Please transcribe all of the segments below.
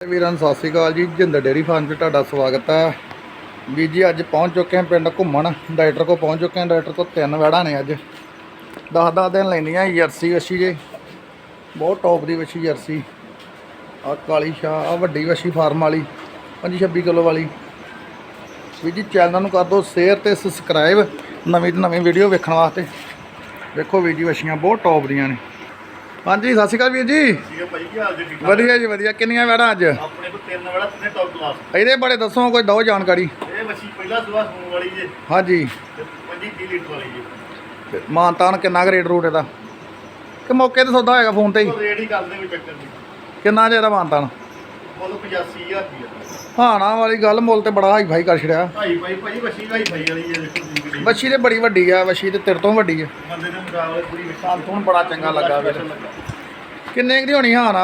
ਵੀਰਾਂ ਸਤਿ ਸ਼੍ਰੀ ਅਕਾਲ ਜੀ। ਜਿੰਦਰ ਡੇਰੀ ਫਾਰਮ 'ਚ ਤੁਹਾਡਾ ਸਵਾਗਤ ਹੈ। ਵੀਰ ਜੀ, ਅੱਜ ਪਹੁੰਚ ਚੁੱਕੇ ਹਾਂ ਪਿੰਡ ਘੁੰਮਣ। ਡਾਕਟਰ ਕੋ ਪਹੁੰਚ ਚੁੱਕੇ ਹਾਂ। ਡਾਇਰੈਕਟਰ ਤੋਂ ਤਿੰਨ ਵੜਾ ਨੇ ਅੱਜ। 10-10 ਦਿਨ ਲੈਂਦੀਆਂ ਜਰਸੀ ਵੱਛੀ ਜੇ। ਬਹੁਤ ਟੌਪ ਦੀ ਵੱਛੀ ਜਰਸੀ। ਆ ਕਾਲੀ ਸ਼ਾਹ ਆ ਵੱਡੀ ਵੱਛੀ ਫਾਰਮ ਵਾਲੀ। 25 ਕਿਲੋ ਵਾਲੀ। ਵੀਰ ਜੀ, ਚੈਨਲ ਨੂੰ ਕਰ ਦਿਓ ਸ਼ੇਅਰ ਤੇ ਸਬਸਕ੍ਰਾਈਬ ਨਵੀਂ ਤੋਂ ਨਵੀਂ ਵੀਡੀਓ ਵੇਖਣ ਵਾਸਤੇ। ਵੇਖੋ ਵੀਰ ਜੀ, ਵੱਛੀਆਂ ਬਹੁਤ ਟੌਪ ਦੀਆਂ ਨੇ। ਹਾਂਜੀ ਸਤਿ ਸ਼੍ਰੀ ਅਕਾਲ ਵੀਰ ਜੀ। ਠੀਕ ਹੈ ਭਾਈ ਕੀ ਹਾਲ ਜੀ ਠੀਕ ਠਾਕ? ਵਧੀਆ ਜੀ ਵਧੀਆ। ਕਿੰਨੀਆਂ ਵੜਾ ਅੱਜ? ਆਪਣੇ ਕੋਲ ਤਿੰਨ ਵਾਲਾ ਤਿੰਨੇ ਟੌਪ ਕਲਾਸ ਇਹਦੇ ਬਾਰੇ ਦੱਸੋ ਕੋਈ ਦੋ ਜਾਣਕਾਰੀ। ਇਹ ਮੱਛੀ ਪਹਿਲਾ ਸੁਬਾ ਸੂਣ ਵਾਲੀ ਜੇ। ਹਾਂਜੀ। ਤੇ 25 30 ਲੀਟਰ ਵਾਲੀ ਜੇ। ਤੇ ਮਾਨਤਾਨ ਕਿੰਨਾ ਕੁ ਰੇਟ ਰੂਟ ਇਹਦਾ? ਕਿ ਮੌਕੇ ਤੇ ਸੌਦਾ ਹੋਏਗਾ ਫੋਨ ਤੇ ਹੀ? ਉਹ ਰੇਟ ਹੀ ਕਰਦੇ ਕੋਈ ਚੱਕਰ ਨਹੀਂ। ਕਿੰਨਾ ਜੇ ਇਹਦਾ ਮਾਨਤਾਨ? ਮੁੱਲ 85000 ਰੁਪਏ ਹਾਣਾ ਵਾਲੀ ਗੱਲ ਮੁੱਲ ਤੇ ਬੜਾ ਹਾਈ ਫਾਈ ਕਰ ਛੜਿਆ। ਭਾਈ ਭਾਈ ਭਾਈ ਮੱਛੀ ਭਾਈ ਭਾਈ ਵਾਲੀ ਜੇ ਦੇਖੋ ਵੱਛੀ ਤੇ ਬੜੀ ਵੱਡੀ ਆ ਵੱਛੀ ਤੇ ਤੇਰੇ ਤੋਂ ਵੱਡੀ ਆ। ਬੰਦੇ ਦੇ ਮੁਕਾਬਲੇ ਪੂਰੀ ਸਾਨੂੰ ਹੁਣ ਬੜਾ ਚੰਗਾ ਲੱਗਾ ਵੀਰ। ਕਿੰਨੇ ਕੁ ਦੀ ਹੋਣੀ ਹਾਣਾ?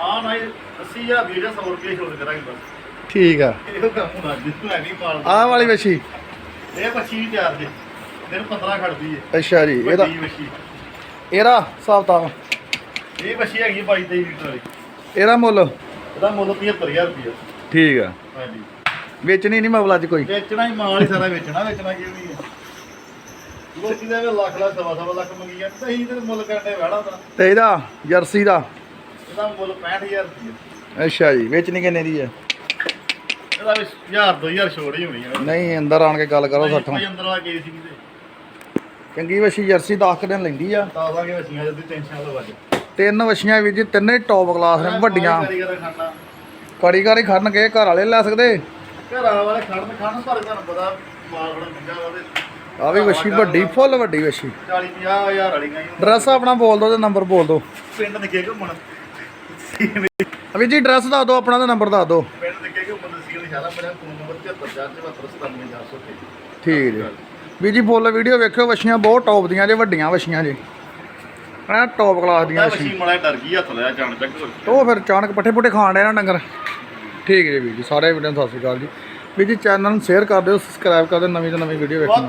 ਹਾਂ ਨਾ 80000 ਦੀ ਜਾਂ 100 ਰੁਪਏ ਛੋੜ ਕਰਾਂਗੇ ਬਸ। ਠੀਕ ਆ। ਇਹੋ ਕੰਮ ਹੋਣਾ ਜਿੱਥੋਂ ਹੈ ਨਹੀਂ ਮਾਲ ਆਹ ਵਾਲੀ ਵੱਛੀ। ਇਹ ਮੱਛੀ ਵੀ ਤਿਆਰ ਜੇ। ਦਿਨ 15 ਖੜਦੀ ਏ। ਅੱਛਾ ਜੀ ਇਹਦਾ ਵੱਡੀ ਮੱਛੀ ਇਹਦਾ ਹਿਸਾਬ ਤਾਂ ਇਹ ਮੱਛੀ ਹੈਗੀ 22 23 ਲੀਟਰ ਵਾਲੀ। ਇਹਦਾ ਮੁੱਲ ਇਹਦਾ ਮੁੱਲ 75000 ਰੁਪਏ ਠੀਕ ਆ। ਹਾਂਜੀ। ਵੇਚਣੀ ਨਹੀਂ ਮਬਲਾ ਚ ਕੋਈ? ਵੇਚਣਾ ਹੀ ਮਾਲ ਹੀ ਸਾਰਾ ਵੇਚਣਾ ਵੇਚਣਾ ਕਿਉਂ ਨਹੀਂ ਹੈ ਲੋਕੀ ਦਾ ਲੱਖ ਲੱਖ ਸਵਾ ਸਵਾ ਲੱਖ ਮੰਗੀ ਜਾਂਦੇ ਤਾਂ ਅਸੀਂ ਤੇ ਮੁੱਲ ਕਰਨੇ ਵੜਾ ਦਾ ਤੇ। ਇਹਦਾ ਜਰਸੀ ਦਾ? ਇਹਦਾ ਮੁੱਲ 65000 ਰੁਪਏ ਅੱਛਾ ਜੀ ਵੇਚਣੀ ਕਿੰਨੇ ਦੀ ਹੈ ਇਹਦਾ ਵੀ 1000 2000 ਛੋੜ ਹੀ ਹੋਣੀ ਹੈ ਨਹੀਂ ਅੰਦਰ ਆਣ ਕੇ ਗੱਲ ਕਰੋ ਸੱਠੋਂ ਭਾਈ ਅੰਦਰ ਵਾਲਾ ਕੇਸ ਸੀ ਤੇ। ਚੰਗੀ ਵੱਛੀ ਜਰਸੀ 10 ਦਿਨ ਲੈਂਦੀ ਆ। ਤਾਜ਼ਾਂਗੇ ਵਸੀਆਂ ਜਦ ਟੈਨਸ਼ਨ ਲਵਾ ਦੇ ਤਿੰਨ ਵੱਛੀਆਂ ਵੀ ਜੀ ਤਿੰਨੇ ਟੌਪ ਕਲਾਸ ਨੇ ਵੱਡੀਆਂ। ਕਾਰੀਗਰ ਖੜਨ। ਕੇ ਘਰ ਵਾਲੇ ਲੈ ਸਕਦੇ? ਘਰਾਂ ਵਾਲੇ ਖੜਨ ਖਾਣ ਪਰ ਤੁਹਾਨੂੰ ਪਤਾ ਮਾਲ ਬੜਾ ਮਹਿੰਗਾ ਵਾ ਤੇ। ਆ ਵੀ ਵੱਛੀ ਵੱਡੀ ਫੁੱਲ ਵੱਡੀ ਵੱਛੀ 40 50000 ਵਾਲੀਆਂ ਹੀ ਡਰੈਸ ਆਪਣਾ ਬੋਲ ਦਿਓ ਤੇ ਨੰਬਰ ਬੋਲ ਦਿਓ। ਪਿੰਡ ਨਿੱਕੇ ਘੁੰਮਣ। ਅਭੀ ਜੀ ਡਰੈਸ ਦੱਸ ਦਿਓ ਆਪਣਾ ਤੇ ਨੰਬਰ ਦੱਸ ਦਿਓ। ਪਿੰਡ ਨਿੱਕੇ ਘੁੰਮਣ ਦੇ ਸੀਲ ਨਿਸ਼ਾਨਾ ਮੇਰਾ ਫੋਨ ਨੰਬਰ 7447779400 ਠੀਕ ਜੀ। ਵੀ ਜੀ ਫੁੱਲ ਵੀਡੀਓ ਵੇਖਿਓ ਵੱਛੀਆਂ ਬਹੁਤ ਟੌਪ ਦੀਆਂ ਜੇ ਵੱਡੀਆਂ ਵੱਛੀਆਂ ਜੇ। ਆ ਟੌਪ ਕਲਾਸ ਦੀਆਂ ਵੱਛੀਆਂ ਮਸ਼ੀਨ ਮਲਾ ਡਰ ਗਈ ਹੱਥ ਲਿਆ ਜਾਣ ਚੱਕ ਤੇ ਫਿਰ ਅਚਾਨਕ ਪੱਠੇ ਪੁੱਠੇ ਖਾਣ ਡਿਆ ਨਾ ਡੰਗਰ। ਠੀਕ ਜੀ ਵੀਰ ਜੀ ਸਾਰੇ ਵੀਡੀਓ ਨੂੰ ਸਤਿ ਸ਼੍ਰੀ ਅਕਾਲ ਜੀ। ਵੀਰ ਜੀ ਚੈਨਲ ਨੂੰ ਸ਼ੇਅਰ ਕਰ ਦਿਓ ਸਬਸਕ੍ਰਾਈਬ ਕਰ ਦਿਓ ਨਵੀਂ ਤੋਂ ਨਵੀਂ ਵੀਡੀਓ ਵੇਖਣ ਲਈ